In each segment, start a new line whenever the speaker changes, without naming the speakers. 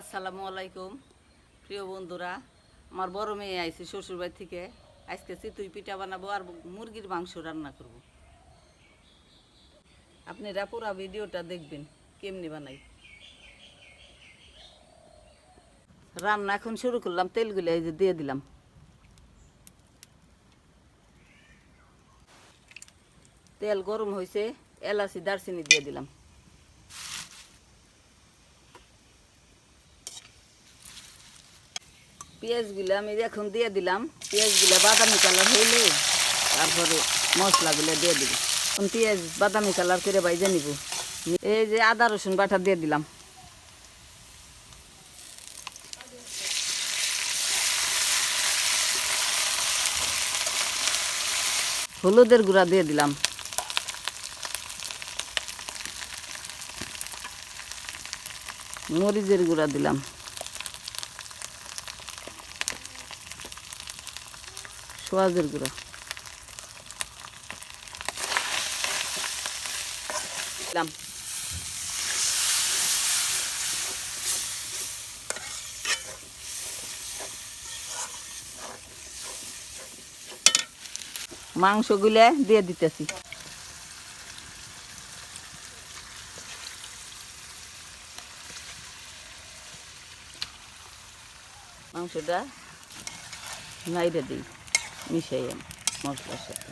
আসসালামু আলাইকুম। প্রিয় বন্ধুরা, আমার বড় মেয়ে আইছে শ্বশুরবাড়ি থেকে। আজকে চিতুই পিঠা বানাবো আর মুরগির মাংস রান্না করব। আপনারা পুরা ভিডিওটা দেখবেন, কেমনি বানাই। রান্না এখন শুরু করলাম তেলগুলো এই যে দিয়ে দিলাম। তেল গরম হয়েছে এলাচি, দারচিনি দিয়ে দিলাম। পেঁয়াজগুলো আমি এখন দিয়ে দিলাম, পেঁয়াজগুলো বাদামি কালার হইলে তারপরে মশলাগুলো দিয়ে দিব। পেঁয়াজ বাদামি কালার করে বাইজে নিব। এই যে আদা, রসুন বাটা দিয়ে দিলাম। হলুদের গুঁড়া দিয়ে দিলাম। মরিচের গুঁড়া দিলাম। সোয়াজের গুঁড়া দিলাম মাংসগুলো দিয়ে দিতেছি। মাংসটা নাইড়ে দিই। মিশাই মশলার সাথে।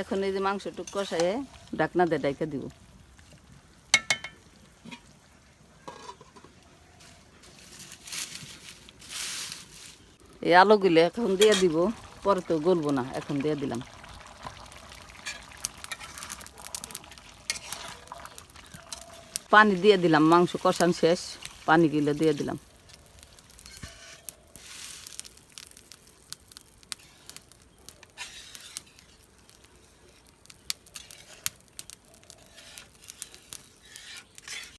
এখন এই যে মাংসটুক কষাইয়ে ডাকনা দিয়ে ডাইকা দিব। এই আলুগুলো এখন দিয়ে দিব, পরে তো গলবো না, এখন দিয়ে দিলাম। পানি দিয়ে দিলাম, মাংস কষান শেষ পানি পানিগুলো দিয়ে দিলাম।